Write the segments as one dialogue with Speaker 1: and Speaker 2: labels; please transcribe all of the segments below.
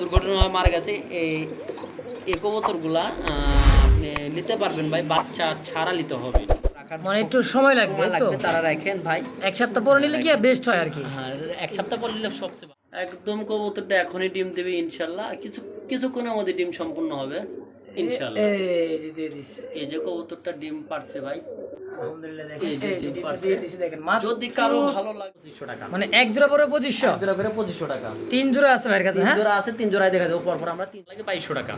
Speaker 1: দুর্ঘটনা মারা গেছে। এই এই কবুতরগুলা আপনি নিতে পারবেন ভাই বাচ্চা ছাড়া নিতে হবে।
Speaker 2: মানে একটু সময় লাগবে তো?
Speaker 1: তারা রাখেন ভাই।
Speaker 2: এক সপ্তাহ পরে নিলে কি বেস্ট হয় আর কি?
Speaker 1: হ্যাঁ এক সপ্তাহ পর নিলে সবচেয়ে একদম কবুতরটা এখনই ডিম দেবে ইনশাল্লাহ কিছু কিছুক্ষণের মধ্যে ডিম সম্পূর্ণ হবে ইনশাল্লাহ
Speaker 2: এই যে
Speaker 1: কবুতরটা ডিম পারছে ভাই।
Speaker 2: আলহামদুলিল্লাহ দেখেন।
Speaker 1: ডিম
Speaker 2: ডিমটা
Speaker 1: পারছে।
Speaker 2: দিয়ে দিছে দেখেন মাত্র
Speaker 1: যদি কারও ভালো লাগে পঁচিশশো টাকা।
Speaker 2: মানে এক জোড়া পরে পঁচিশশো?
Speaker 1: জোড়া করে পঁচিশশো টাকা।
Speaker 2: তিন জোড়া আছে ভাইয়ের কাছে হ্যাঁ?
Speaker 1: জোড়া আছে তিন জোড়ায় দেখা দেবো পরপর আমরা তিন লাগে বাইশশো টাকা।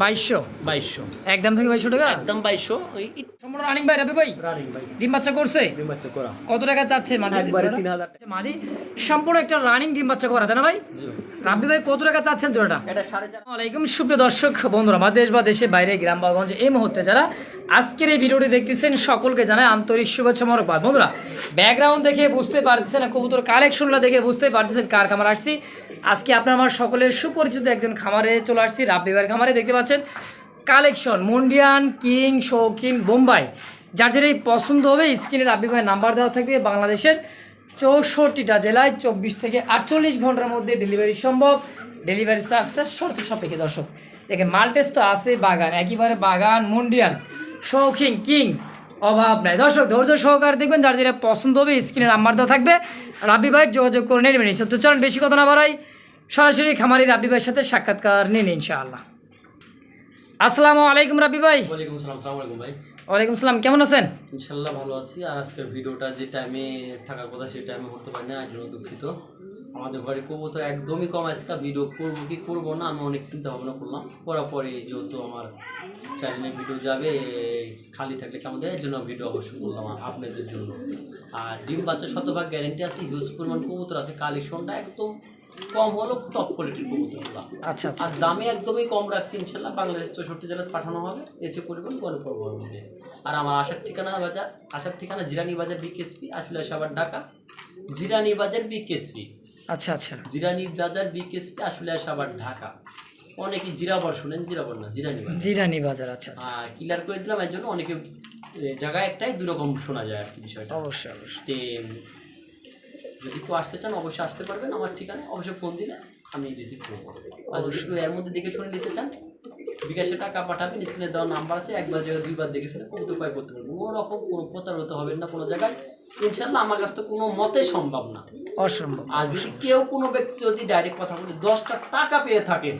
Speaker 2: বাইশশো?
Speaker 1: বাইশশো।
Speaker 2: একদম থেকে বাইশশো টাকা?
Speaker 1: একদম বাইশশো ওই
Speaker 2: সম্পূর্ণ রানিং ভাই রাবি ভাই?
Speaker 1: রানিং ভাই।
Speaker 2: ডিম বাচ্চা করছে?
Speaker 1: ডিম বাচ্চা করা।
Speaker 2: কত টাকা চাচ্ছে
Speaker 1: একবারে টাকা।
Speaker 2: মাদি সম্পূর্ণ একটা রানিং ডিম বাচ্চা করা তাই না ভাই? রাব্বি ভাই কত টাকা চাচ্ছেন জোড়াটা?
Speaker 1: এটা সাড়ে চার
Speaker 2: সুপ্রিয় দর্শক বন্ধুরা আমার দেশ বা দেশের বাইরে গ্রাম বা গঞ্জে এই মুহূর্তে যারা আজকের এই ভিডিওটি দেখতেছেন সকলকে জানায় আন্তরিক শুভেচ্ছা মরকবাদ বন্ধুরা ব্যাকগ্রাউন্ড দেখে বুঝতে পারতেছেন কবুতর কালেকশনগুলো দেখে বুঝতে পারতেছেন কার খামার আসছি। আজকে আপনার আমার সকলের সুপরিচিত একজন খামারে চলে আসছি রাব্বি ভাইয়ের খামারে দেখতে পাচ্ছেন। Collection Mundian king Shaukin Bombay. যার যেটাই পছন্দ হবে স্ক্রিনে রাব্বি ভাইয়ের নাম্বার দেওয়া থাকবে বাংলাদেশের। চৌষট্টিটা জেলায় চব্বিশ থেকে আটচল্লিশ ঘণ্টার মধ্যে ডেলিভারি সম্ভব। ডেলিভারি চার্জটা শর্ত সাপেক্ষে দর্শক। দেখেন মাল্টেস তো আছে, বাগান, একেবারে বাগান মুন্ডিয়ান শৌখিন, কিং, অভাব নাই। দর্শক, ধৈর্য সহকারে দেখবেন, যার যেটা পছন্দ হবে স্ক্রিনে নাম্বার দেওয়া থাকবে। রাব্বি ভাই, যোগাযোগ করে নেবেন। তো চলুন বেশি কথা না বাড়াই। সরাসরি খামারি রাব্বি ভাইয়ের সাথে সাক্ষাৎকার নিন, ইনশাআল্লাহ। আসসালামু আলাইকুম রাবি ভাই।
Speaker 1: ওয়ালাইকুম আসসালাম আসসালামু আলাইকুম ভাই।
Speaker 2: ওয়ালাইকুম সালাম কেমন আছেন?
Speaker 1: ইনশাল্লাহ ভালো আছি। আর আজকের ভিডিওটা যে টাইমে থাকার কথা সেই টাইমে করতে পারি না এর জন্য দুঃখিত। আমাদের ঘরে কবুতর একদমই কম আজকে ভিডিও করব কি করব না আমি অনেক চিন্তা ভাবনা করলাম। করার পরে যেহেতু আমার চ্যানেলে ভিডিও যাবে খালি থাকলে কেমন দেয় এর জন্য ভিডিও অবশ্যই করলাম আপনাদের জন্য। আর ডিম বাচ্চা শতভাগ গ্যারেন্টি আছে হিউজ পরিমাণ কবুতর আছে কালেকশনটা একদম কম হলো টপ কোয়ালিটির কবুতরগুলো
Speaker 2: আচ্ছা আচ্ছা।
Speaker 1: আর দামে একদমই কম রাখছি ইনশাল্লাহ বাংলাদেশ চৌষট্টি জেলায় পাঠানো হবে এসে পরিমাণ গণে পড়বার মধ্যে। আর আমার আসার ঠিকানা বাজার আসার ঠিকানা জিরানি বাজার বিকেএসপি আসলে আসাবার ঢাকা জিরানি বাজার বিকেএসপি।
Speaker 2: আচ্ছা আচ্ছা।
Speaker 1: জিরানি বাজার বিকেএসপি আসলে আসাবার ঢাকা। অনেকে জিরাবর শুনেন জিরাবর না জিরানি বাজার।
Speaker 2: জিরানি বাজার আচ্ছা আচ্ছা।
Speaker 1: আর ক্লিয়ার করে দিলাম এর জন্য অনেকে জায়গায় একটাই দুই রকম শোনা যায় আর কি বিষয়টা।
Speaker 2: অবশ্যই অবশ্যই।
Speaker 1: যদি কেউ আসতে চান অবশ্যই আসতে পারবেন। আমার ঠিকানায় অবশ্যই ফোন দিলে আমি রিসিভ করব আর যদি কেউ এর মধ্যে দেখে শুনে নিতে চান বিকাশে টাকা পাঠাবেন স্ক্রিনে দেওয়া নাম্বার আছে একবার জায়গায় দুইবার দেখে শুনে কবুতর ক্রয় করতে পারবেন। কোনো রকম কোনো প্রতারিত হবেন না কোনো জায়গায়। ইনশাল্লাহ আমার কাছে তো কোনো মতে সম্ভব না।
Speaker 2: অসম্ভব
Speaker 1: আর যদি কেউ কোনো ব্যক্তি যদি ডাইরেক্ট কথা বলে দশটা টাকা পেয়ে থাকেন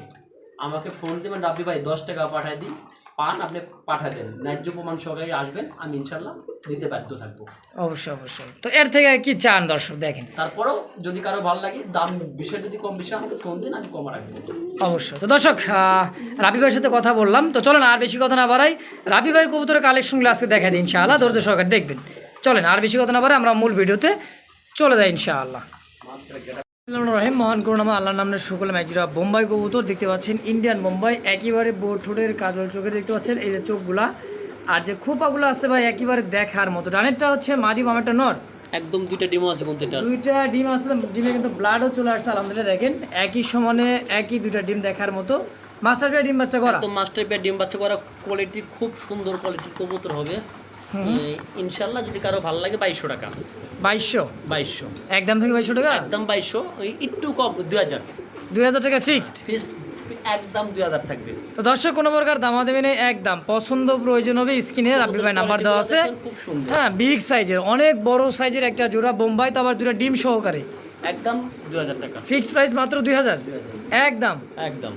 Speaker 1: আমাকে ফোন দেবেন রাব্বি ভাই দশ টাকা পাঠায় দিই পান আপনি পাঠা দেন। ন্যায্য প্রমাণ সহকারে আসবেন আমি ইনশাল্লাহ দিতে বাধ্য থাকব।
Speaker 2: অবশ্যই অবশ্যই। তো এর থেকে কি চান দর্শক দেখেন?
Speaker 1: তারপরেও যদি কারও ভালো লাগে দাম বিষয় যদি কম বেশি আমাকে ফোন দিন আমি কম রাখব।
Speaker 2: অবশ্যই। তো দর্শক রাবি ভাইয়ের সাথে কথা বললাম। তো চলেন আর বেশি কথা না বাড়াই। রাবি ভাইয়ের কবুতরের কালেকশনগুলো আজকে দেখা দিই ইনশাআল্লাহ। ধৈর্য সহকারে দেখবেন। চলেন আর বেশি কথা না বাড়াই আমরা মূল ভিডিওতে চলে যাই ইনশাআল্লাহ। রহিম মহান করুণামা আল্লাহর নামের সকলে একজোড়া বোম্বাই কবুতর। দেখতে পাচ্ছেন ইন্ডিয়ান বোম্বাই একেবারে ঠোঁটের কাজল চোখে দেখতে পাচ্ছেন। এই যে চোখগুলা আর যে খোপাগুলো আছে ভাই একেবারে দেখার মতো। ডানেরটা হচ্ছে মাদি বামেরটা নর।
Speaker 1: একদম দুইটা ডিমও আছে বলতে এটা।
Speaker 2: দুইটা ডিম আসলে ডিমে কিন্তু ব্লাডও চলে আসছে আলহামদুলিল্লাহ। দেখেন একই সমানে একই দুইটা ডিম দেখার মতো। মাস্টার পেয়ার ডিম বাচ্চা করা।
Speaker 1: একদম মাস্টার পেয়ার ডিম বাচ্চা করা। কোয়ালিটি খুব সুন্দর কোয়ালিটির কবুতর হবে। ইনশাল্লাহ যদি কারও ভালো লাগে বাইশশো টাকা।
Speaker 2: বাইশশো?
Speaker 1: বাইশশো।
Speaker 2: একদম থেকে বাইশশো টাকা?
Speaker 1: একদম বাইশশো ওই একটু কম দুই হাজার।
Speaker 2: দুই হাজার টাকা ফিক্সড
Speaker 1: ফিস একদম দুই হাজার থাকবে।
Speaker 2: তো দর্শক কোনো প্রকার দামা দেবে না একদম। পছন্দ প্রয়োজন হবে স্ক্রিনে আপনি ভাই নাম্বার দেওয়া আছে। হ্যাঁ বিগ সাইজের অনেক বড় সাইজের একটা জোড়া বোম্বাই তো আবার দুটা ডিম সহকারে।
Speaker 1: একদম দুই হাজার টাকা।
Speaker 2: ফিক্সড প্রাইস মাত্র দুই হাজার। একদম।
Speaker 1: একদম।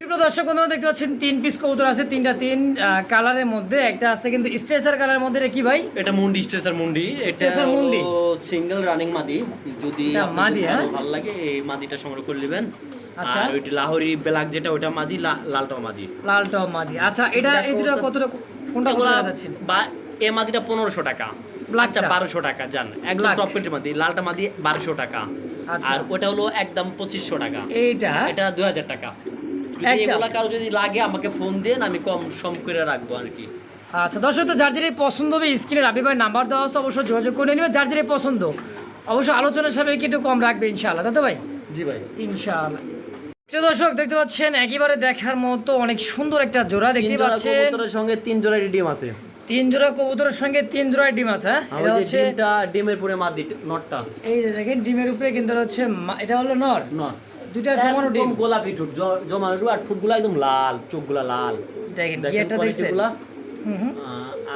Speaker 2: দর্শক বন্ধুরা দেখতে পাচ্ছেন তিন পিস কবুতর আছে তিনটা তিন কালারের মধ্যে একটা আছে কিন্তু স্ট্রেচার কালারের মধ্যে কি ভাই?
Speaker 1: এটা মুন্ডি স্টেসার মুন্ডি এটা
Speaker 2: স্টেসার মুন্ডি।
Speaker 1: সিঙ্গেল রানিং মাদি। যদি
Speaker 2: মাদি, হ্যাঁ?
Speaker 1: ভালো লাগে এই মাদিটা সংগ্রহ করে নেবেন।
Speaker 2: আচ্ছা।
Speaker 1: ওইটি লাহোরি ব্ল্যাক যেটা ওটা মাদি লালটাও মাদি।
Speaker 2: লাল টপ মাদি। আচ্ছা এটা এই দুটো কতটা কোনটা টাকা যাচ্ছে
Speaker 1: বা এ মাদিটা পনেরোশো টাকা।
Speaker 2: Black
Speaker 1: আচ্ছা বারোশো টাকা জান। একদম টপ কোয়ালিটির মাদি লালটা মাদি বারোশো টাকা।
Speaker 2: আচ্ছা।
Speaker 1: আর ওটা হলো একদম পঁচিশশো টাকা।
Speaker 2: এইটা?
Speaker 1: এটা দুই হাজার টাকা। যদি এগুলা কারও যদি লাগে আমাকে ফোন দেন আমি কম সম করে রাখব আর কি।
Speaker 2: আচ্ছা দর্শক তো যার যেটাই পছন্দ হবে স্ক্রিনে রাবি ভাই নাম্বার দেওয়া আছে অবশ্যই যোগাযোগ করে নেবে। যার যেটাই পছন্দ অবশ্যই আলোচনার সাপেক্ষে একটু কম রাখবে ইনশাআল্লাহ। তো ভাই?
Speaker 1: জি ভাই।
Speaker 2: ইনশাআল্লাহ। প্রিয় দর্শক দেখতে পাচ্ছেন একেবারে দেখার মতো অনেক সুন্দর একটা জোড়া দেখতে পাচ্ছেন।
Speaker 1: কবুতরের সঙ্গে তিন জোড়া ডিম আছে।
Speaker 2: তিন জোড়া কবুতরের সঙ্গে তিন জোড়া ডিম আছে হ্যাঁ? এটা হচ্ছে
Speaker 1: ডিমের পরে মাদি নটটা।
Speaker 2: এই দেখেন ডিমের উপরে কিন্তু এটা হচ্ছে মা- এটা হলো নর?
Speaker 1: নট
Speaker 2: দুইটা জমানো ডিম।
Speaker 1: গোলাপি ঠোঁট জমানো ঠোঁট আর ঠোঁটগুলো একদম লাল চোখগুলো লাল।
Speaker 2: দেখেন দেখছেন?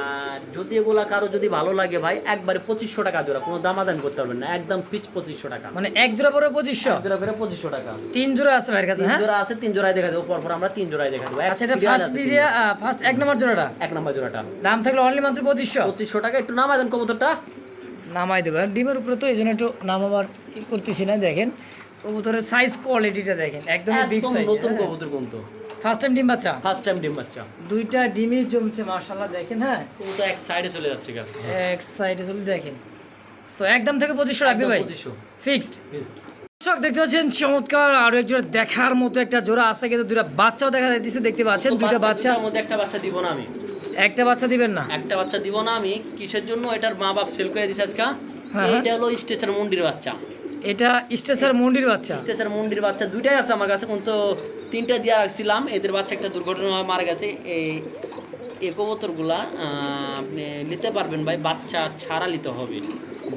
Speaker 1: আর যদি এগুলা কারও যদি ভালো লাগে ভাই একবারে পঁচিশশো টাকা জোড়া কোনো দামাদাম করতে পারবেন না একদম পিচ পঁচিশশো টাকা।
Speaker 2: মানে এক জোড়া পরে পঁচিশশো?
Speaker 1: জোড়া করে পঁচিশশো টাকা।
Speaker 2: তিন জোড়া আছে ভাইয়ের কাছে হ্যাঁ?
Speaker 1: জোড়া আছে তিন জোড়ায় দেখা দেবো পরপর আমরা তিন জোড়ায় দেখা দেবো।
Speaker 2: আচ্ছা এটা ফার্স্ট। ফার্স্ট এক নম্বর জোড়াটা?
Speaker 1: এক নম্বর জোড়াটা।
Speaker 2: দাম থাকল অনলি মাত্র পঁচিশশো।
Speaker 1: পঁচিশশো টাকা একটু নামা দেন কবুতরটা।
Speaker 2: নামাই দেবো। ডিমের উপরে তো এই জন্য একটু নামাবার করতেছি না দেখেন। কবুতরের সাইজ কোয়ালিটিটা দেখেন একদমই বিগ সাইজ
Speaker 1: নতুন কবুতর কিন্তু।
Speaker 2: ফার্স্ট টাইম ডিম বাচ্চা?
Speaker 1: ফার্স্ট টাইম ডিম বাচ্চা।
Speaker 2: দুইটা ডিমই জমছে মার্শাল্লাহ দেখেন হ্যাঁ।
Speaker 1: কবুতর এক সাইডে চলে যাচ্ছে গা।
Speaker 2: এক সাইডে চলে দেখেন। তো একদম থেকে পঁচিশশো রাখবি ভাই?
Speaker 1: পঁচিশশো।
Speaker 2: ফিক্সড দর্শক দেখতে পাচ্ছেন চমৎকার আরও এক জোড়া দেখার মতো একটা জোড়া আছে কিন্তু দুইটা বাচ্চাও দেখা যাইতেছে দেখতে পাচ্ছেন দুইটা বাচ্চা
Speaker 1: মধ্যে একটা বাচ্চা দিব না আমি।
Speaker 2: একটা বাচ্চা দিবেন না?
Speaker 1: একটা বাচ্চা দিব না আমি। কিসের জন্য? এটার মা বাপ সেল করে দিছে আজকে।
Speaker 2: হ্যাঁ।
Speaker 1: এটা হলো স্টেচার মুন্ডির বাচ্চা।
Speaker 2: এটা স্টেশার মন্ডির বাচ্চা।
Speaker 1: স্টেচার মুন্ডির বাচ্চা দুইটাই আছে আমার কাছে কিন্তু তিনটা দিয়ে রাখছিলাম। এদের বাচ্চা একটা দুর্ঘটনা মারা গেছে। এই এই কবুতরগুলা আহ, আপনি নিতে পারবেন ভাই বাচ্চা ছাড়া নিতে হবে।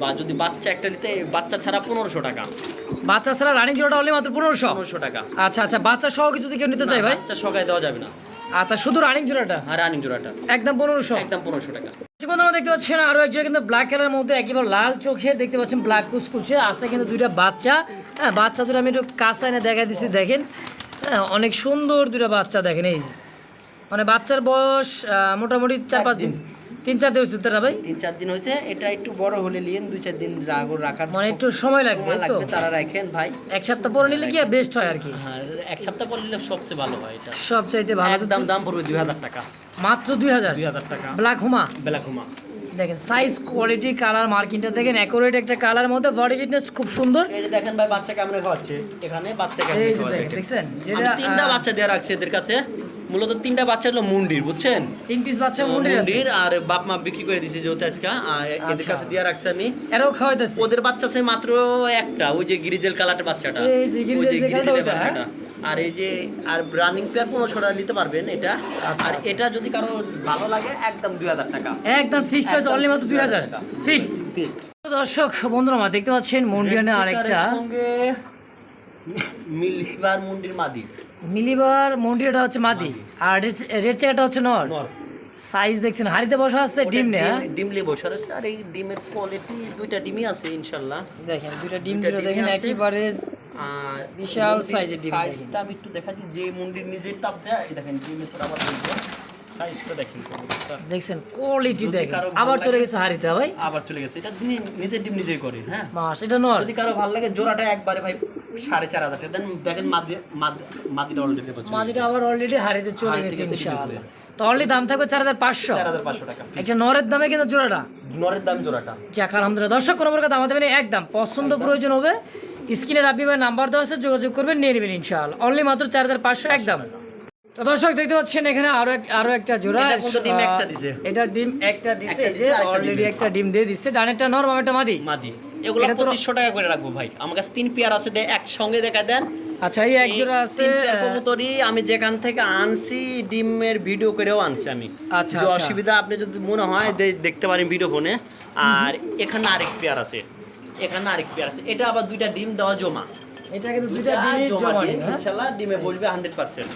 Speaker 1: বা যদি বাচ্চা একটা নিতে বাচ্চা ছাড়া পনেরোশো টাকা।
Speaker 2: বাচ্চা ছাড়া রানিং জোড়াটা হলে মাত্র পনেরোশো।
Speaker 1: পনেরোশো টাকা।
Speaker 2: আচ্ছা আচ্ছা বাচ্চা সহ কিছু যদি কেউ নিতে চাই ভাই?
Speaker 1: বাচ্চা সকালে দেওয়া যাবে না।
Speaker 2: আচ্ছা শুধু রানিং জোড়াটা?
Speaker 1: আর রানিং জোড়াটা।
Speaker 2: একদম পনেরোশো।
Speaker 1: একদম পনেরোশো টাকা।
Speaker 2: দেখতে পাচ্ছেন আরও একজন কিন্তু ব্ল্যাক কালারের মধ্যে একেবারে লাল চোখে দেখতে পাচ্ছেন ব্ল্যাক কুচকুচে। আছে কিন্তু দুইটা বাচ্চা। হ্যাঁ বাচ্চা দুটো আমি একটু কাছে এনে দেখা দিচ্ছি দেখেন। হ্যাঁ অনেক সুন্দর দুটো বাচ্চা দেখেন এই মানে বাচ্চার বয়স মোটামুটি চার পাঁচ দিন। তিন চার দিন হচ্ছে তারা ভাই?
Speaker 1: তিন চার দিন হয়েছে। এটা একটু বড় হলে নিন দুই চার দিন রাগ- রাখার
Speaker 2: মানে একটু সময় লাগবে তো?
Speaker 1: তারা রাখেন ভাই।
Speaker 2: এক সপ্তাহ পরে নিলে কি বেস্ট হয় আর কি?
Speaker 1: হ্যাঁ এক সপ্তাহ পর নিলে সবচেয়ে ভালো হয় এটা।
Speaker 2: সব চাইতে ভালো।
Speaker 1: একদম দাম পড়বে দুই হাজার টাকা।
Speaker 2: মাত্র দুই হাজার?
Speaker 1: দুই হাজার টাকা।
Speaker 2: ব্ল্যাক হুমা
Speaker 1: বেলা ঘুমা
Speaker 2: দেখেন সাইজ কোয়ালিটি কালার মার্কিংটা দেখেন অ্যাকুরেট একটা কালার মধ্যে বডি ফিটনেস খুব সুন্দর।
Speaker 1: এই যে দেখেন ভাই বাচ্চা কেমন খাওয়াচ্ছে। এখানে বাচ্চা খাওয়াচ্ছে
Speaker 2: দেখেন দেখছেন? যেটা
Speaker 1: তিনটা বাচ্চা দিয়ে রাখছে এদের কাছে। মূলত তিনটা বাচ্চা হলো মুন্ডির বুঝছেন
Speaker 2: তিন পিস বাচ্চা মুন্ডি আছে
Speaker 1: মুন্ডির আর বাপ মা বিক্রি করে দিছে যেহেতু আজকে আর এদের
Speaker 2: আচ্ছা।
Speaker 1: কাছে দিয়ে রাখছি আমি
Speaker 2: এরাও খাওয়াইতেছে
Speaker 1: ওদের বাচ্চা আছে মাত্র একটা ওই যে গিরিজেল কালারের বাচ্চাটা
Speaker 2: এই যে গিরিজেল হ্যাঁ?
Speaker 1: বাচ্চাটা। আর এই যে আর রানিং পেয়ার পনেরোশো টাকা নিতে পারবেন এটা
Speaker 2: আচ্ছা,
Speaker 1: আর
Speaker 2: আচ্ছা।
Speaker 1: এটা যদি কারও ভালো লাগে একদম দুই হাজার টাকা
Speaker 2: একদম ফিক্সড প্রাইস অনলি মাত্র দুই হাজার
Speaker 1: টাকা।
Speaker 2: Fixed
Speaker 1: Fixed।
Speaker 2: দর্শক বন্ধুরা আমার দেখতে পাচ্ছেন মন্ডিয়ানে আরেকটা
Speaker 1: মিলিবার মুন্ডির মাদি
Speaker 2: মিলিবার মন্ডিটা হচ্ছে মাদি। আর রেড চেকারটা হচ্ছে নর। সাইজ দেখছেন হাড়িতে বসা আছে ডিম নেই
Speaker 1: ডিমলি বসা আছে আর এই ডিমের কোয়ালিটি দুইটা ডিমই আছে ইনশাআল্লাহ
Speaker 2: দেখেন দুইটা ডিম দুটো দেখেন
Speaker 1: আর
Speaker 2: বিশাল size-এর ডিম
Speaker 1: সাইজটা আমি একটু দেখাচ্ছি দিই যে মন্ডির নিজের তাপ দেয় দেখেন ডিমের পর আবার সাইজটা দেখেন
Speaker 2: দেখছেন কোয়ালিটি দেখেন। আবার চলে গেছে হাড়িতে ভাই।
Speaker 1: আবার চলে গেছে। এটা তিনি নিজের ডিম নিজেই করে হ্যাঁ?
Speaker 2: মাস এটা নর।
Speaker 1: যদি কারও ভালো লাগে জোড়াটা একবারে ভাই সাড়ে চার হাজার দেন দেখেন মাদি মাদি- মাদিটা অলরেডি
Speaker 2: মাদিটা আবার অলরেডি হাড়িতে চলে গেছে
Speaker 1: গেছে
Speaker 2: ইনশাআল্লাহ। তো অলরেডি দাম থাকবে চার হাজার পাঁচশো।
Speaker 1: চার হাজার পাঁচশো টাকা
Speaker 2: একটা নরের দামে কিন্তু জোড়াটা।
Speaker 1: নরের দাম জোড়াটা।
Speaker 2: যাক আলহামদুলিল্লাহ। দর্শক কোনো প্রকার দাম দেবেন একদম। পছন্দ প্রয়োজন হবে। স্ক্রিনে রাব্বি ভাই নাম্বার দেওয়া আছে যোগাযোগ করবেন নিয়ে নেবেন ইনশাআল্লাহ। অনলি মাত্র চার হাজার পাঁচশো একদম। তো দর্শক দেখতে পাচ্ছেন এখানে আরও আরও একটা জোড়া।
Speaker 1: ডিম? একটা দিছে।
Speaker 2: এটা ডিম একটা দিছে যে অলরেডি একটা ডিম। দিয়ে দিছে। ডানেরটা নর বামেরটা মাদি।
Speaker 1: মাদি। এগুলো 2500 টাকা করে রাখব ভাই। আমার কাছে তিন পেয়ার আছে দে এক সঙ্গে দেখা দেন।
Speaker 2: আচ্ছা এই এক জোড়া আছে
Speaker 1: কবুতরি আমি যেখান থেকে আনছি ডিমের ভিডিও করেও আনছি আমি।
Speaker 2: আচ্ছা
Speaker 1: যে
Speaker 2: আচ্ছা।
Speaker 1: অসুবিধা আপনি যদি মনে হয় দেখতে পারেন ভিডিও ফোনে আর এখানে আরেক পেয়ার আছে। এখানে আরেক পেয়ার আছে। এটা আবার দুইটা ডিম দেওয়া জমা।
Speaker 2: এটা কিন্তু দুইটা
Speaker 1: ডিম
Speaker 2: জমা হ্যাঁ।
Speaker 1: ইনশাআল্লাহ ডিমে বলবে 100%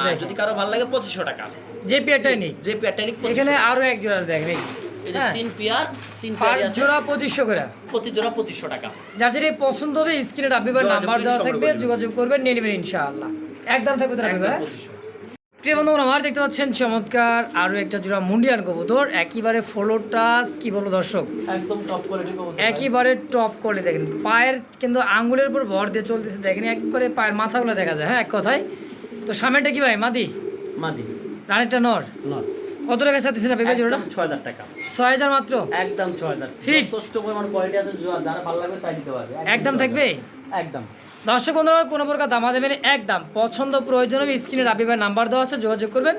Speaker 1: আর যদি কারও ভালো লাগে পঁচিশশো টাকা।
Speaker 2: যে পেয়ারটাই নেই।
Speaker 1: যে পেয়ারটা নিক
Speaker 2: এখানে আরও এক জোড়া দেখেন হ্যাঁ।
Speaker 1: তিন পেয়ার তিন
Speaker 2: পার জোড়া পঁচিশশো করে।
Speaker 1: প্রতি জোড়া পঁচিশশো টাকা।
Speaker 2: যার যেটা পছন্দ হবে স্ক্রিনে নাম্বার দেওয়া থাকবে যোগাযোগ করবেন নিয়ে নেবেন ইনশাআল্লাহ। একদম থাকবে তো
Speaker 1: পঁচিশশো।
Speaker 2: প্রিয় আমার দেখতে পাচ্ছেন চমৎকার আরও একটা জোড়া মুন্ডিয়ান কবুতর। একেবারে কি বলব দর্শক?
Speaker 1: একদম টপ কোয়ালিটি
Speaker 2: একেবারে টপ করে দেখেন। পায়ের কিন্তু আঙ্গুলের উপর ভর দিয়ে চলতেছে দেখেন। একবারে পায়ের মাথাগুলো দেখা যায় হ্যাঁ এক কথায়। তো সামনেটা কি ভাই? মাদি?
Speaker 1: মাদি।
Speaker 2: রানেরটা নর?
Speaker 1: নর।
Speaker 2: কত টাকা সাথে ছিল পেঁপে জোড়াটা?
Speaker 1: একদম ছয় হাজার টাকা।
Speaker 2: ছয় হাজার মাত্র?
Speaker 1: একদম ছয় হাজার।
Speaker 2: Fixed.
Speaker 1: যথেষ্ট পরিমাণ কোয়ালিটি আছে জোড়া যারা ভালো লাগবে তাই দিতে পারবে।
Speaker 2: একদম থাকবে?
Speaker 1: একদম।
Speaker 2: দর্শক বন্ধুরা কোনো প্রকার দামা দেবেন একদম। পছন্দ প্রয়োজন হবে স্ক্রিনে রাবি ভাই নাম্বার দেওয়া আছে যোগাযোগ করবেন।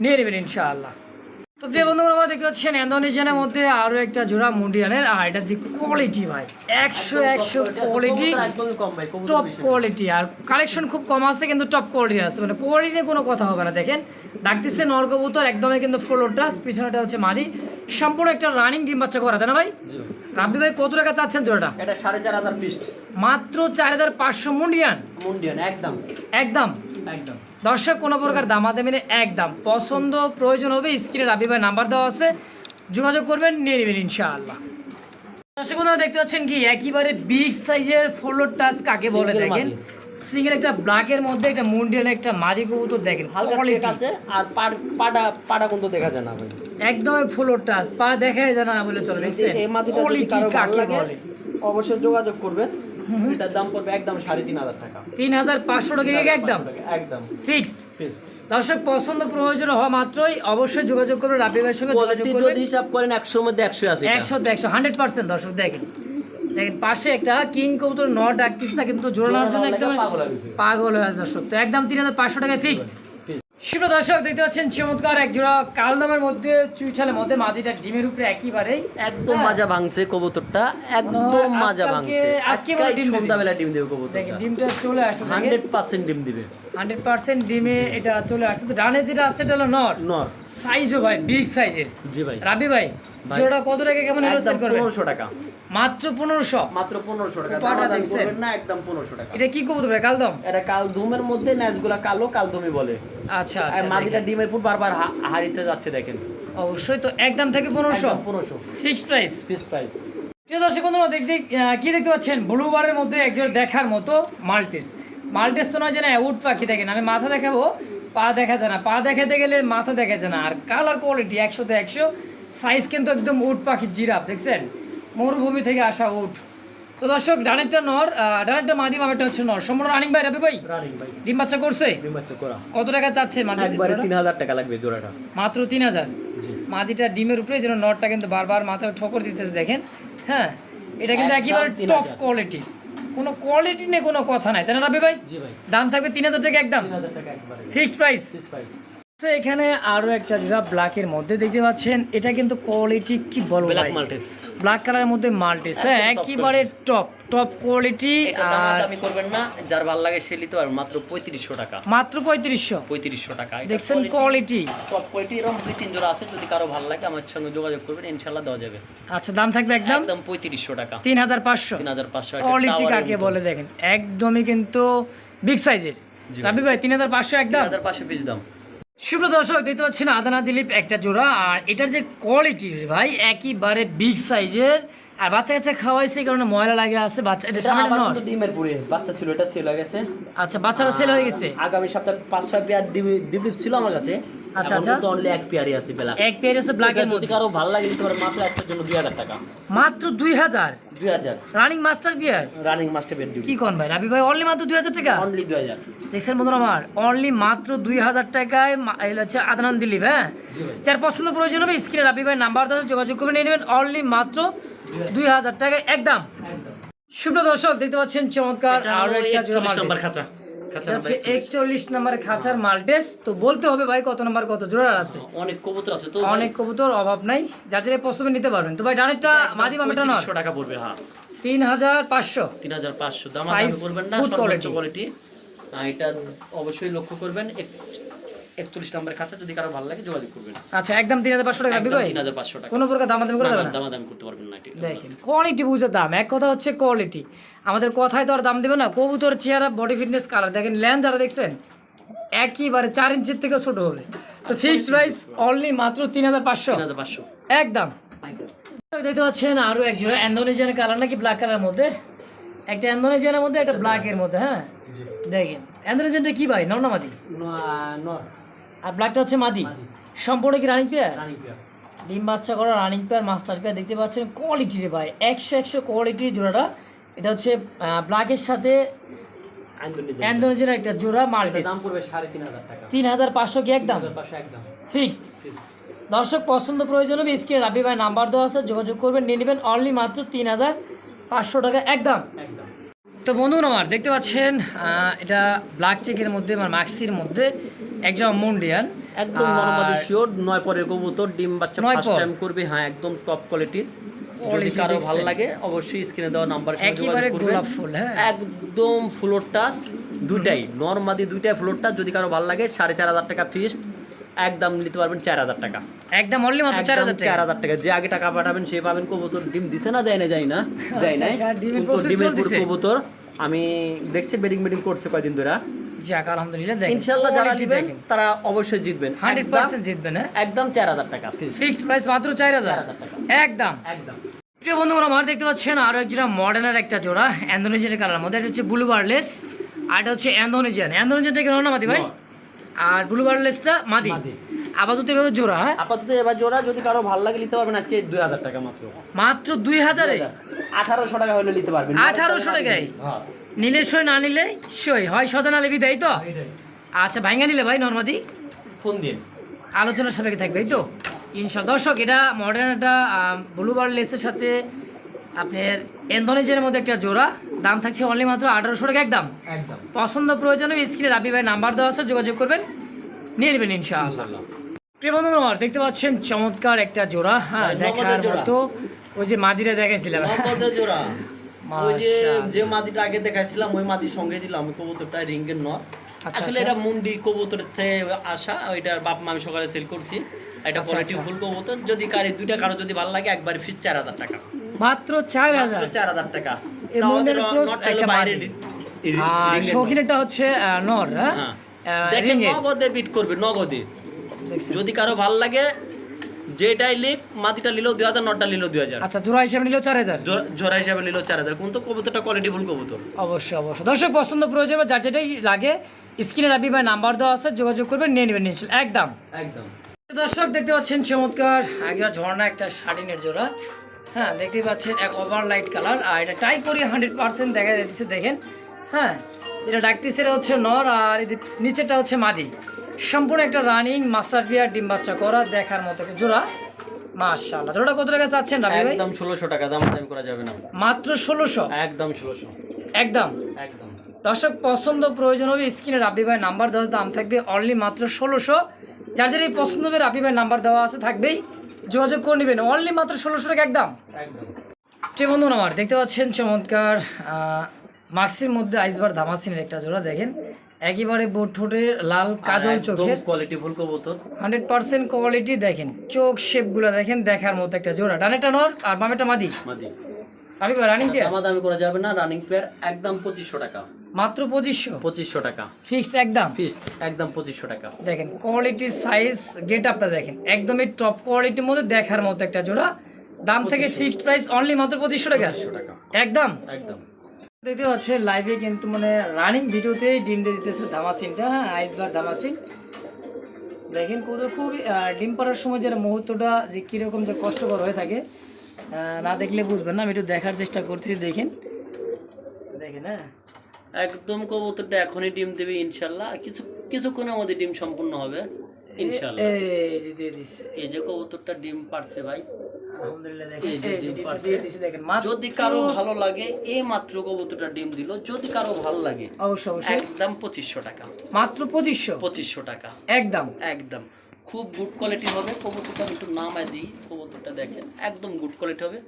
Speaker 2: নিয়ে নেবেন ইনশাআল্লাহ। তো প্রিয় বন্ধুরা আমরা দেখতে পাচ্ছেন ইন্দোনেশিয়ানের মধ্যে আরও একটা জোড়া মুন্ডিয়ানের আর এটা যে কোয়ালিটি ভাই একশো একশো কোয়ালিটি টপ কোয়ালিটি আর কালেকশন খুব কম আছে কিন্তু টপ কোয়ালিটি আছে। মানে কোয়ালিটি নিয়ে কোনো কথা হবে না দেখেন। ডাকতেছে নর কবুতর একদমই কিন্তু ফ্লোরটা পিছনেটা হচ্ছে মাদি। সম্পূর্ণ একটা রানিং ডিম বাচ্চা করা তাই না ভাই? রাব্বি ভাই কত টাকা চাচ্ছেন জোড়াটা?
Speaker 1: এটা সাড়ে চার হাজার
Speaker 2: মাত্র চার হাজার পাঁচশো মুন্ডিয়ান
Speaker 1: মুন্ডিয়ান একদম।
Speaker 2: একদম।
Speaker 1: একদম।
Speaker 2: দর্শক কোনো প্রকার দামাদামি নেই একদম। পছন্দ প্রয়োজন হবে স্ক্রিনে রাবি ভাই নাম্বার দেওয়া আছে। যোগাযোগ করবেন নিয়ে নেবেন ইনশাআল্লাহ। দর্শক বন্ধুরা দেখতে পাচ্ছেন কি? একেবারে বিগ সাইজের ফ্লোর টাচ কাকে বলে দেখেন? সিঙ্গেল একটা ব্ল্যাকের মধ্যে একটা মুন্ডিয়ান একটা মাদি কবুতর দেখেন
Speaker 1: আছে আর পাড় পাটা পাটা কিন্তু দেখা যায় না ভাই।
Speaker 2: একদম ফ্লোর টাচ পা দেখাই যায় না বলে চলে দেখছেন?
Speaker 1: এই মাটিটা যদি কারও ভালো লাগে অবশ্যই যোগাযোগ করবেন। এটার দাম পড়বে একদম সাড়ে তিন হাজার টাকা।
Speaker 2: তিন হাজার পাঁচশো টাকা একদম?
Speaker 1: একদম।
Speaker 2: ফিক্সড?
Speaker 1: Fixed।
Speaker 2: দর্শক পছন্দ প্রয়োজন হওয়া মাত্রই অবশ্যই যোগাযোগ করবেন রাবি ভাইয়ের সঙ্গে যোগাযোগ করবেন।
Speaker 1: হিসাব করেন একশোর মধ্যে একশো আছে।
Speaker 2: একশো একশো হান্ড্রেড পার্সেন্ট দর্শক দেখেন। দেখেন পাশে একটা কিং কবুতর নট ডাকতিস না কিন্তু জোড়া নেওয়ার জন্য একদম
Speaker 1: পাগল হয়ে গেছে।
Speaker 2: পাগল হয়ে আছে দর্শক। তো একদম তিন হাজার পাঁচশো টাকায় ফিক্সড শুভ দর্শক দেখতে পাচ্ছেন চমৎকার এক জোড়া কালদমের মধ্যে চুইছালের মধ্যে মাদিটা ডিমের উপরে একইবারেই
Speaker 1: একদম
Speaker 2: হ্যাঁ।
Speaker 1: মাজা ভাঙছে কবুতরটা একদম মাজা ভাঙছে।
Speaker 2: আজকে ডিম।
Speaker 1: সন্ধ্যাবেলা ডিম দেবে
Speaker 2: দেখেন ডিমটা চলে আসছে দেখেন।
Speaker 1: হান্ড্রেড পার্সেন্ট ডিম দিবে।
Speaker 2: হান্ড্রেড পার্সেন্ট ডিমে এটা চলে আসছে তো ডানে যেটা আছে এটা হলো নর।
Speaker 1: নর।
Speaker 2: সাইজও ভাই বিগ সাইজের
Speaker 1: জি ভাই।
Speaker 2: রাবি ভাই। জোড়া কত টাকা কেমন হলো সেল করবেন?
Speaker 1: পনেরোশো টাকা।
Speaker 2: মাত্র পনেরোশো।
Speaker 1: মাত্র পনেরোশো টাকা।
Speaker 2: পাটা দেখছেন?
Speaker 1: না একদম পনেরোশো টাকা।
Speaker 2: এটা কি কবুতর ভাই কালদম?
Speaker 1: এটা কাল ধুমের মধ্যে ন্যাচগুলা কালো কাল ধুমি বলে।
Speaker 2: আচ্ছা
Speaker 1: আর
Speaker 2: আচ্ছা
Speaker 1: মাদিটা ডিমের পুর বারবার হারিতে যাচ্ছে দেখেন।
Speaker 2: অবশ্যই তো একদম থেকে পনেরোশো।
Speaker 1: পনেরোশো।
Speaker 2: ফিক্সড প্রাইস
Speaker 1: পিস প্রাইস
Speaker 2: প্রিয় দর্শক বন্ধুরা দেখতে কি দেখতে পাচ্ছেন? ব্লু বারের মধ্যে একজন দেখার মতো মাল্টিস মাল্টিস তো নয় যে না উট পাখি দেখেন। আমি মাথা দেখাবো পা দেখা যায় না। পা দেখাতে গেলে মাথা দেখা যায় না। আর কালার কোয়ালিটি একশোতে একশো। সাইজ কিন্তু একদম উট পাখি জিরাফ দেখছেন? মরুভূমি থেকে আসা উট। তো দর্শক ডানেরটা নর ডানেরটা মাদি বামেরটা হচ্ছে নর। সম্পূর্ণ রানিং ভাই রাবি ভাই?
Speaker 1: রানিং ভাই।
Speaker 2: ডিম বাচ্চা করছে?
Speaker 1: ডিম বাচ্চা করা।
Speaker 2: কত টাকা চাচ্ছে মাদি
Speaker 1: একবারে তিন হাজার টাকা লাগবে জোড়াটা।
Speaker 2: মাত্র তিন হাজার।
Speaker 1: জি।
Speaker 2: মাদিটা ডিমের উপরে যেন নরটা কিন্তু বারবার মাথায় ঠোকর দিতেছে দেখেন। হ্যাঁ এটা কিন্তু একেবারে টপ কোয়ালিটি কোনো কোয়ালিটি নিয়ে কোনো কথা নাই। তাই না রাবি ভাই?
Speaker 1: জি ভাই।
Speaker 2: দাম থাকবে তিন হাজার টাকা একদম।
Speaker 1: তিন হাজার টাকা একবারে।
Speaker 2: ফিক্সড প্রাইস
Speaker 1: পিস প্রাইস
Speaker 2: এখানে আরও একটা জোড়া ব্ল্যাকের মধ্যে দেখতে পাচ্ছেন এটা কিন্তু কোয়ালিটি কি বলব
Speaker 1: ব্ল্যাক মাল্টিস
Speaker 2: ব্ল্যাক কালারের মধ্যে মাল্টিস হ্যাঁ একেবারে টপ টপ কোয়ালিটি আর
Speaker 1: দামাদামি করবেন না যার ভালো লাগে সে নিতে পারবে মাত্র পঁয়ত্রিশশো টাকা।
Speaker 2: মাত্র পঁয়ত্রিশশো?
Speaker 1: পঁয়ত্রিশশো টাকা
Speaker 2: দেখছেন কোয়ালিটি
Speaker 1: টপ কোয়ালিটি এরকম দুই তিন জোড়া আছে যদি কারও ভালো লাগে আমার সঙ্গে যোগাযোগ করবেন ইনশাল্লাহ দেওয়া যাবে।
Speaker 2: আচ্ছা দাম থাকবে একদম?
Speaker 1: একদম পঁয়ত্রিশশো টাকা।
Speaker 2: তিন হাজার পাঁচশো।
Speaker 1: তিন হাজার পাঁচশো
Speaker 2: কোয়ালিটি কাকে বলে দেখেন? একদমই কিন্তু বিগ সাইজের। রাবি ভাই। তিন হাজার পাঁচশো
Speaker 1: তিন
Speaker 2: একদম
Speaker 1: হাজার পাঁচশো পিস দাম।
Speaker 2: শুভ দর্শক দেখতে পাচ্ছেন আদানা দিলীপ একটা জোড়া আর এটার যে কোয়ালিটি ভাই একইবারে বিগ সাইজের আর বাচ্চা কাচ্চা খাওয়াইছে এই কারণে ময়লা লাগে আছে বাচ্চা এটা সামনে
Speaker 1: নয়।
Speaker 2: নর
Speaker 1: ডিমের পুরে বাচ্চা ছিল এটা ছিল গেছে।
Speaker 2: আচ্ছা বাচ্চাটা সেল হয়ে গেছে।
Speaker 1: আগামী সপ্তাহে পাঁচ ছয় পেয়ার ডিপ ছিল আমার কাছে।
Speaker 2: আচ্ছা,
Speaker 1: এখন
Speaker 2: আচ্ছা।
Speaker 1: কিন্তু এক পেয়ারই আছে বেলা।
Speaker 2: এক পেয়ার আছে ব্ল্যাকের
Speaker 1: যদি
Speaker 2: মধ্যে
Speaker 1: কারও ভালো লাগে দিতে মাত্র একটার জন্য দুই হাজার টাকা।
Speaker 2: মাত্র দুই হাজার?
Speaker 1: দুই হাজার।
Speaker 2: Running master pair
Speaker 1: running master bed
Speaker 2: কি কোন ভাই? রাবি ভাই অনলি মাত্র দুই হাজার টাকা?
Speaker 1: অনলি দুই হাজার।
Speaker 2: দেখছেন বন্ধুরা আমার অনলি মাত্র টাকায় মা- এই হচ্ছে আদনান দিলীপ হ্যাঁ? যার পছন্দ প্রয়োজন হবে স্ক্রিনে রাবি ভাই নাম্বার দেওয়া যোগাযোগ করে নিয়ে নেবেন। অনলি মাত্র দুই হাজার টাকায় একদম। সুপ্রিয় দর্শক দেখতে পাচ্ছেন চমৎকার আরও একটা জোড়া
Speaker 1: নম্বর
Speaker 2: মাল্টেস
Speaker 1: খাঁচা খাঁচা
Speaker 2: এটা হচ্ছে একচল্লিশ নম্বর খাঁচার মাল্টেস। তো বলতে হবে ভাই কত নম্বর কত জোড়া আছে?
Speaker 1: অনেক কবুতর আছে তো
Speaker 2: অনেক কবুতর অভাব নাই। যার যারা পছন্দ নিতে পারবেন। তো ভাই ডানেরটা মাদি নয়
Speaker 1: টাকা পড়বে হ্যাঁ।
Speaker 2: তিন হাজার পাঁচশো।
Speaker 1: তিন হাজার পাঁচশো। দাম করবেন না. কোয়ালিটি এটা অবশ্যই লক্ষ্য করবেন। একচল্লিশ নম্বরের খাঁচা যদি কারও ভালো লাগে যোগাযোগ করবেন।
Speaker 2: আচ্ছা একদম তিন হাজার পাঁচশো টাকা ভাই
Speaker 1: তিন হাজার পাঁচশো টাকা।
Speaker 2: কোনো প্রকার দামাদামি করে দেবে না?
Speaker 1: দামাদাম করতে পারবেন না এটা
Speaker 2: দেখেন কোয়ালিটি বুঝে দাম। এক কথা হচ্ছে কোয়ালিটি আমাদের কথায় তো আর দাম দেবে না। কবুতর চেহারা বডি ফিটনেস কালার দেখেন যারা দেখছেন একইবারে চার ইঞ্চির থেকে ছোট হবে। তো ফিক্সড প্রাইস অনলি মাত্র তিন হাজার পাঁচশো।
Speaker 1: তিন হাজার পাঁচশো।
Speaker 2: একদম। দেখতে পাচ্ছেন আরও এক জোড়া ইন্দোনেশিয়ান কালার নাকি ব্ল্যাক কালার মধ্যে? একটা ইন্দোনেশিয়ানের মধ্যে একটা ব্ল্যাকের মধ্যে হ্যাঁ? দেখেন কি ভাই? নর না মাদি?
Speaker 1: নর।
Speaker 2: আর ব্ল্যাকটা হচ্ছে মাদি। সম্পূর্ণ কি রানিং পেয়ার
Speaker 1: রানিং পেয়ার
Speaker 2: ডিম বাচ্চা করা রানিং পেয়ার মাস্টার পেয়ার দেখতে পাচ্ছেন। কোয়ালিটি রে ভাই একশো একশো কোয়ালিটির জোড়াটা। এটা হচ্ছে ব্ল্যাকের সাথে অ্যান্ডোনেজের। একটা জোড়া মাল্টিস।
Speaker 1: দাম পড়বে সাড়ে তিন হাজার টাকা।
Speaker 2: তিন হাজার পাঁচশো কি একদম?
Speaker 1: একদম।
Speaker 2: ফিক্সড দর্শক পছন্দ প্রয়োজন হবে স্ক্রিনে রাবি ভাই নাম্বার দেওয়া আছে যোগাযোগ করবেন নিয়ে নেবেন অনলি মাত্র তিন হাজার পাঁচশো টাকা। একদম।
Speaker 1: একদম।
Speaker 2: তো বন্ধু আমার দেখতে পাচ্ছেন এটা ব্ল্যাক চেকের মধ্যে মানে মাক্সির মধ্যে। একজন মুন্ডিয়ান
Speaker 1: একদম
Speaker 2: আর-
Speaker 1: নরমালি শিওর নয় পরের কবুতর ডিম বাচ্চা ফার্স্ট টাইম করবে হ্যাঁ একদম টপ কোয়ালিটির যদি
Speaker 2: কারও
Speaker 1: ভালো লাগে অবশ্যই স্ক্রিনে দেওয়া নাম্বার
Speaker 2: একেবারে গোলাপ ফুল হ্যাঁ।
Speaker 1: একদম ফ্লোর দুইটাই। নর্মাদি দুইটাই ফ্লোর যদি কারও ভালো লাগে সাড়ে চার হাজার টাকা ফিস একদম নিতে পারবেন চার হাজার টাকা।
Speaker 2: একদম অনলি মাত্র চার হাজার
Speaker 1: চার
Speaker 2: টাকা।
Speaker 1: হাজার টাকা। যে আগে টাকা পাঠাবেন সে পাবেন কবুতর। ডিম দিছে না দেয় না যাই না। দেয় নাই।
Speaker 2: আচ্ছা, আচ্ছা, ডিমের
Speaker 1: কবুতর আমি দেখছি বেডিং বেডিং করছে কয়দিন ধরে।
Speaker 2: যাক আলহামদুলিল্লাহ দেখেন।
Speaker 1: ইনশাল্লাহ যারা নেবেন তারা অবশ্যই জিতবেন।
Speaker 2: হান্ড্রেড
Speaker 1: একদম-
Speaker 2: পার্সেন্ট জিতবেন হ্যাঁ?
Speaker 1: একদম চার হাজার টাকা
Speaker 2: ফিক্সড প্রাইস মাত্র
Speaker 1: 4,000
Speaker 2: একদম।
Speaker 1: একদম।
Speaker 2: প্রিয় বন্ধুরা আমার দেখতে পাচ্ছেন আরও এক জোড়া মডার্নের একটা জোড়া অ্যান্ডোনেজিয়ান কালার মধ্যে। এটা হচ্ছে ব্লু বার্লেস আর এটা হচ্ছে অ্যান্ডোনেজিয়ান অ্যান্ডোনেজিয়ানটা কেন না মাদি ভাই? আর ব্লু বার্লেসটা মাদি। আপাতত এভাবে জোড়া হ্যাঁ?
Speaker 1: আপাতত এবার জোড়া যদি কারও ভালো লাগে নিতে পারবেন আজকে দুই হাজার টাকা মাত্র।
Speaker 2: মাত্র দুই হাজারে।
Speaker 1: আঠারোশো টাকা হলে নিতে পারবেন।
Speaker 2: 1800 টাকায়?
Speaker 1: হ্যাঁ।
Speaker 2: নিলে সই না নিলে সই? হয় সদা নালে বিদায় তো? আচ্ছা ভাইঙ্গা নিলে ভাই নর্মাদি?
Speaker 1: ফোন দিন।
Speaker 2: আলোচনার সাপেক্ষে থাকবে এই তো? ইনশাল দর্শক এটা মডার্ন একটা ব্লু বার্লেসের সাথে আপনার এন্ডোনেজিয়ার মধ্যে একটা জোড়া। দাম থাকছে অনলি মাত্র আঠারোশো টাকা একদম?
Speaker 1: একদম।
Speaker 2: পছন্দ প্রয়োজনে স্ক্রিনে রাবি ভাই নাম্বার দেওয়া আছে যোগাযোগ করবেন। নিয়ে নেবেন ইনশাআল্লাহ। বন্ধু আমার দেখতে পাচ্ছেন চমৎকার একটা জোড়া হ্যাঁ দেখার মতো ওই যে মাদিরা দেখাইছিলাম।
Speaker 1: জোড়া। ওই যে যে মাদিটা আগে দেখাইছিলাম ওই মাদির সঙ্গে দিলাম কবুতরটা রিঙ্গের নর।
Speaker 2: আচ্ছা,
Speaker 1: আসলে
Speaker 2: আচ্ছা।
Speaker 1: এটা মুন্ডি কবুতর থেকে আসা ওইটার বাপ মা আমি সকালে সেল করছি। এটা কোয়ালিটি
Speaker 2: আচ্ছা।
Speaker 1: ফুল কবুতর। যদি কারি দুইটা কারও যদি ভালো লাগে একবার ফিস চার হাজার টাকা।
Speaker 2: মাত্র চার হাজার?
Speaker 1: চার হাজার টাকা।
Speaker 2: একটা
Speaker 1: বাইরে।
Speaker 2: শৌখিনেরটা হচ্ছে নর হ্যাঁ?
Speaker 1: হ্যাঁ। দেখেন নগদে বিট করবে নগদে? যদি কারও ভালো লাগে যেটাই লিখ মাটিটা নিলেও দুই হাজার নটটা নিলেও দুই হাজার
Speaker 2: আচ্ছা জোড়া হিসাবে নিলেও চার হাজার?
Speaker 1: জোড়া হিসাবে নিলেও চার হাজার। কিন্তু কবুতরটা কোয়ালিটি ফুল কবুতর।
Speaker 2: অবশ্যই অবশ্যই। দর্শক পছন্দ প্রয়োজন বা যার যেটাই লাগে স্ক্রিনে রাবি ভাই নাম্বার দেওয়া আছে যোগাযোগ করবেন নিয়ে নেবেন একদম।
Speaker 1: একদম।
Speaker 2: দর্শক দেখতে পাচ্ছেন চমৎকার একটা ঝর্ণা একটা শাড়িনের জোড়া। হ্যাঁ দেখতে পাচ্ছেন এক ওভার লাইট কালার আর এটা টাই করি হান্ড্রেড পার্সেন্ট দেখা যাচ্ছে দেখেন। হ্যাঁ এটা ডাকতেছে এটা হচ্ছে নর আর নিচেটা হচ্ছে মাদি। সম্পূর্ণ একটা রানিং মাস্টার বিয়ার ডিম বাচ্চা করা দেখার মতো জোড়া। মাশাআল্লাহ। জোড়া কত টাকা চাচ্ছেন রাবি ভাই?
Speaker 1: একদম ষোলোশো টাকা দাম দাম করা যাবে না।
Speaker 2: মাত্র ষোলোশো?
Speaker 1: একদম ষোলোশো।
Speaker 2: একদম?
Speaker 1: একদম।
Speaker 2: দর্শক পছন্দ প্রয়োজন হবে স্ক্রিনে রাবি ভাই নাম্বার দেওয়া দাম থাকবে অনলি মাত্র ষোলোশো। যার যার এই পছন্দ হবে রাবি ভাই নাম্বার দেওয়া আছে থাকবেই। যোগাযোগ করে নেবেন অনলি মাত্র ষোলোশো টাকা একদম?
Speaker 1: একদম।
Speaker 2: যে বন্ধু আমার দেখতে পাচ্ছেন চমৎকার মাক্সির মধ্যে আইসবার ধামাসিনের একটা জোড়া দেখেন। একেবারে ঠোঁটের লাল কাজল চোখের
Speaker 1: কোয়ালিটি ফুল কবুতর।
Speaker 2: হান্ড্রেড পার্সেন্ট কোয়ালিটি দেখেন চোখ শেপ শেপগুলো দেখেন দেখার মতো একটা জোড়া। ডানেটা নর আর বামেটা মাদি।
Speaker 1: মাদি।
Speaker 2: ভাই রানিং পেয়ার
Speaker 1: দামা দামি করা যাবে না রানিং প্লেয়ার একদম পঁচিশশো টাকা।
Speaker 2: মাত্র পঁচিশশো?
Speaker 1: পঁচিশশো টাকা।
Speaker 2: ফিক্সড একদম?
Speaker 1: ফিক্সড একদম পঁচিশশো টাকা।
Speaker 2: দেখেন কোয়ালিটি সাইজ গেট আপটা দেখেন। একদমই টপ কোয়ালিটির মধ্যে দেখার মতো একটা জোড়া। দাম থেকে ফিক্সড প্রাইস অনলি মাত্র পঁচিশশো টাকা। একদম?
Speaker 1: একদম।
Speaker 2: দেখতে পাচ্ছে লাইভে কিন্তু মানে রানিং ভিডিওতেই ডিম দিয়ে দিতেছে ধামাসিনটা হ্যাঁ আইসবার ধামাসিন দেখেন কত খুব ডিম পাড়ার সময় যে মুহূর্তটা যে কীরকম যে কষ্টকর হয়ে থাকে না দেখলে বুঝবেন না আমি একটু দেখার চেষ্টা করতেছি দেখেন। দেখেন হ্যাঁ।
Speaker 1: একদম কবুতরটা এখনই ডিম দেবে ইনশাল্লাহ। কিছু কিছুক্ষণের মধ্যে ডিম সম্পূর্ণ হবে ইনশাল্লাহ।
Speaker 2: এই যে
Speaker 1: কবুতরটা ডিম পারছে ভাই। যদি কারও ভালো লাগে এই মাত্র কবুতরটা ডিম দিল। যদি কারও ভালো লাগে
Speaker 2: অবশ্যই অবশ্যই।
Speaker 1: একদম পঁচিশশো টাকা।
Speaker 2: মাত্র পঁচিশশো?
Speaker 1: পঁচিশশো টাকা।
Speaker 2: একদম।
Speaker 1: একদম। খুব গুড কোয়ালিটি হবে। কবুতরটা একটু নামায় দিই। কবুতরটা দেখেন একদম গুড কোয়ালিটি হবে।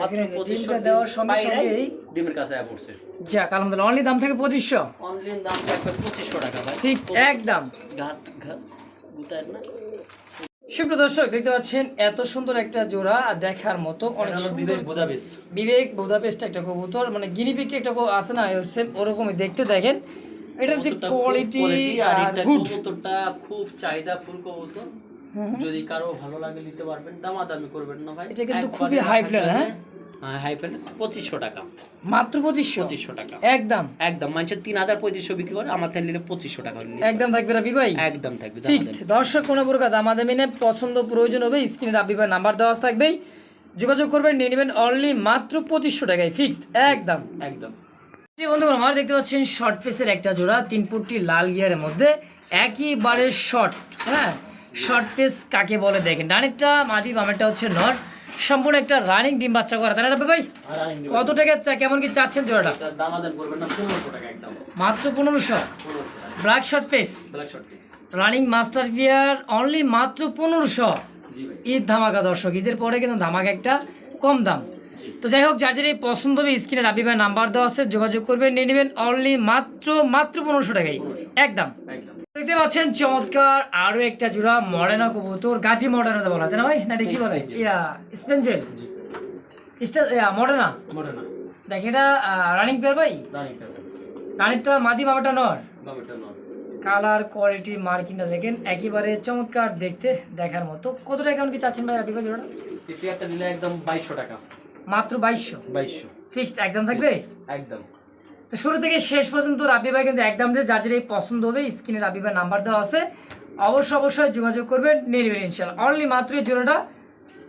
Speaker 1: মাত্র পঁচিশশো
Speaker 2: দেওয়ার সঙ্গে সঙ্গেই
Speaker 1: ডিমের কাছে আয়া পড়ছে।
Speaker 2: যাক আলহামদুলিল্লাহ অনলি দাম থেকে পঁচিশশো?
Speaker 1: অনলাইন দাম থাকবে পঁচিশশো টাকা ভাই।
Speaker 2: ফিক্সড একদম।
Speaker 1: ঘাট ঘাট গুতায় না?
Speaker 2: সুপ্রিয় দর্শক দেখতে পাচ্ছেন এত সুন্দর একটা জোড়া দেখার মতো অনেক
Speaker 1: বিবেক
Speaker 2: বোদাপেস্ট একটা কবুতর মানে গিনিপিকে একটা আছে না সেম ওরকমই দেখতে দেখেন। এটার যে কোয়ালিটি
Speaker 1: আর কবুতরটা খুব চাহিদা ফুল কবুতর যদি কারও ভালো লাগে নিতে পারবেন দামাদামি করবেন না ভাই।
Speaker 2: এটা কিন্তু খুবই হাই flyer, হ্যাঁ?
Speaker 1: হাই ফ্লেয়ার পঁচিশশো টাকা।
Speaker 2: মাত্র পঁচিশশো?
Speaker 1: পঁচিশশো টাকা।
Speaker 2: একদম।
Speaker 1: একদম মানুষের তিন হাজার পঁয়ত্রিশশো বিক্রি করে আমার থেকে নিলে পঁচিশশো টাকা
Speaker 2: একদম থাকবে রাবি ভাই?
Speaker 1: একদম থাকবে
Speaker 2: ফিক্সড দর্শক কোনো প্রকার দামাদামি নেই পছন্দ প্রয়োজন হবে স্ক্রিনে রাবি ভাই নাম্বার দেওয়া থাকবেই। যোগাযোগ করবেন নিয়ে নেবেন অনলি মাত্র পঁচিশশো টাকায় ফিক্সড একদম।
Speaker 1: একদম।
Speaker 2: বন্ধুগণ আমার দেখতে পাচ্ছেন শর্ট পেসের একটা জোড়া তিন ফুটটি লাল গিয়ারের মধ্যে একইবারে শর্ট হ্যাঁ? শর্ট পেস কাকে বলে দেখেন? ডানেরটা মাঝি বামেরটা হচ্ছে নট সম্পূর্ণ একটা রানিং ডিম বাচ্চা করা। তাই না ভাই কত টাকা চা কেমন কি চাচ্ছেন জোড়াটা? মাত্র পনেরোশো? Black short pace running master bear only মাত্র পনেরোশো। ঈদ ধামাকা দর্শক ঈদের পরে কিন্তু ধামাকা একটা কম দাম। তো যাই হোক যার যার এই পছন্দ হবে স্ক্রিনে রাবি ভাই নাম্বার দেওয়া আছে যোগাযোগ করবেন নিয়ে নেবেন অনলি মাত্র মাত্র পনেরোশো টাকাই একদম। দেখতে পাচ্ছেন চমৎকার আরও একটা জোড়া মডার্না কবুতর গাজী মডার্না বলা যায় না ভাই? না কি বলে। ইয়া স্পেঞ্জেল
Speaker 1: জি।
Speaker 2: স্টার ইয়া মডার্না?
Speaker 1: মোটে না
Speaker 2: দেখ এটা রানিং পেয়ার ভাই? রানিংটা মাদি বাবাটা নর। কালার কোয়ালিটি মার্কিংটা দেখেন একেবারে চমৎকার দেখতে দেখার মতো। কত টাকা কি চাচ্ছেন ভাই রাবি ভাই
Speaker 1: নিলে একদম বাইশশো টাকা।
Speaker 2: মাত্র বাইশশো?
Speaker 1: বাইশশো।
Speaker 2: ফিক্সড একদম থাকবে?
Speaker 1: একদম।
Speaker 2: তো শুরু থেকে শেষ পর্যন্ত রাবি ভাই কিন্তু একদম যে যার যেটাই পছন্দ হবে স্ক্রিনে রাবি ভাই নাম্বার দেওয়া আছে। অবশ্যই অবশ্যই যোগাযোগ করবেন নিয়ে নেবেন ইনশাল্লাহ অনলি মাত্র এই জোড়াটা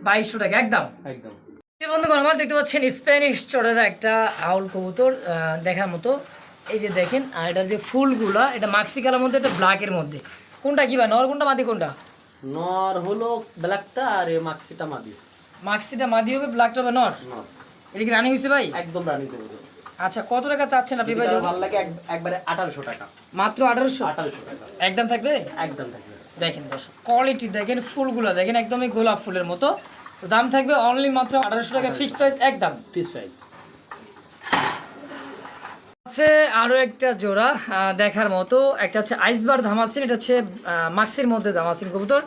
Speaker 2: বাইশশো টাকা একদম।
Speaker 1: একদম।
Speaker 2: এই বন্ধুগণ আমার দেখতে পাচ্ছেন স্প্যানিশ চড়ের একটা আউল কবুতর দেখার মতো। এই যে দেখেন আর এটার যে ফুলগুলা এটা মাক্সি কালার মধ্যে এটা ব্ল্যাকের মধ্যে। কোনটা কি ভাই নর কোনটা মাদি কোনটা?
Speaker 1: নর হলো ব্ল্যাকটা আর এ মাক্সিটা মাদি।
Speaker 2: মাক্সিটা মাদি হবে ব্ল্যাকটা হবে নর? এটা কি রানি হয়েছে ভাই?
Speaker 1: একদম রানিং করব
Speaker 2: আচ্ছা কত টাকা চাচ্ছেন আপনি ভাই?
Speaker 1: ভালো লাগে একবারে আঠারোশো টাকা।
Speaker 2: মাত্র আঠারোশো?
Speaker 1: আঠারোশো টাকা।
Speaker 2: একদম থাকবে?
Speaker 1: একদম থাকবে।
Speaker 2: দেখেন দর্শক কোয়ালিটি দেখেন ফুলগুলো দেখেন একদমই গোলাপ ফুলের মতো। তো দাম থাকবে অনলি মাত্র আঠারোশো টাকা ফিক্সড প্রাইস একদম।
Speaker 1: ফিক্সড প্রাইস
Speaker 2: আছে আরও একটা জোড়া দেখার মতো। একটা হচ্ছে আইসবার ধামাসিন এটা হচ্ছে মাক্সির মধ্যে ধামাসিন কবুতর।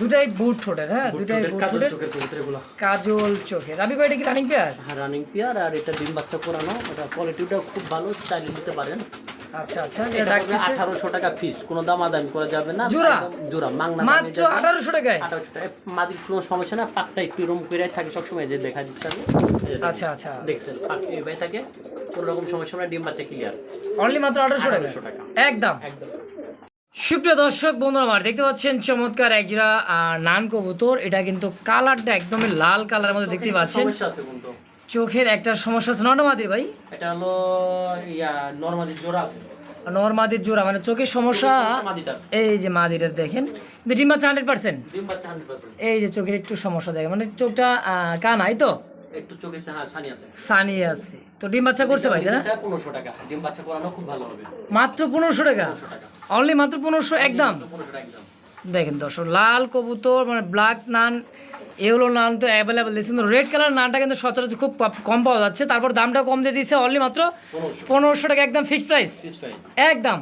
Speaker 2: দুটাই বুট ঠোঁটের হ্যাঁ? দুটাই বুট ঠোঁটের।
Speaker 1: চোখের
Speaker 2: কাজল চোখে রাবি ভাই এটা কি রানিং পেয়ার
Speaker 1: হ্যাঁ রানিং পেয়ার আর এটা ডিম বাচ্চা করানো এটা কোয়ালিটিটাও খুব ভালো চাইলে নিতে পারেন।
Speaker 2: আচ্ছা আচ্ছা এটা
Speaker 1: আঠারোশো টাকা ফিস কোনো দাম আদায় করা যাবে না।
Speaker 2: জোড়া?
Speaker 1: জোড়া মাংনা
Speaker 2: মাত্র আঠারোশো টাকায়?
Speaker 1: আঠারোশো টাকা মাদির কোনো সমস্যা না পাকটা একটু রুম করে থাকে সবসময় যে দেখা দিচ্ছে আমি
Speaker 2: আচ্ছা আচ্ছা।
Speaker 1: দেখছেন পাক এভাবে থাকে কোনো রকম সমস্যা না ডিম বাচ্চা ক্লিয়ার
Speaker 2: অনলি মাত্র আঠারোশো টাকা। একদম।
Speaker 1: একদম।
Speaker 2: সুপ্রিয় দর্শক বন্ধুরা আমার দেখতে পাচ্ছেন চমৎকার একজোড়া নান কবুতর। এটা কিন্তু কালারটা একদমই লাল কালারের মধ্যে দেখতে পাচ্ছেন। চোখের একটা সমস্যা আছে। নটা মাদি ভাই?
Speaker 1: এটা হলো ইয়া নর্মালি জোড়া আছে।
Speaker 2: নর্মাদির জোড়া মানে চোখের সমস্যা এই যে মাদিটা দেখেন। কিন্তু ডিম বাচ্চা হান্ড্রেড পার্সেন্ট এই যে চোখের একটু সমস্যা দেখেন। মানে চোখটা কানাই তো?
Speaker 1: একটু চোখে সানি আছে।
Speaker 2: সানি আছে। তো ডিম বাচ্চা করছে ভাই না?
Speaker 1: পনেরোশো টাকা। ডিম বাচ্চা করানো খুব ভালো হবে।
Speaker 2: মাত্র টাকা?
Speaker 1: পনেরোশো টাকা।
Speaker 2: অনলি মাত্র পনেরোশো একদম। দেখেন দর্শক লাল কবুতর মানে ব্ল্যাক নান এগুলো নান তো অ্যাভেলেবেল দিচ্ছে কিন্তু রেড কালার নানটা কিন্তু সচরাচর খুব কম পাওয়া যাচ্ছে। তারপর দামটা কম দিয়ে দিচ্ছে অনলি মাত্র
Speaker 1: পনেরোশো।
Speaker 2: টাকা একদম ফিক্সড প্রাইস
Speaker 1: একদম।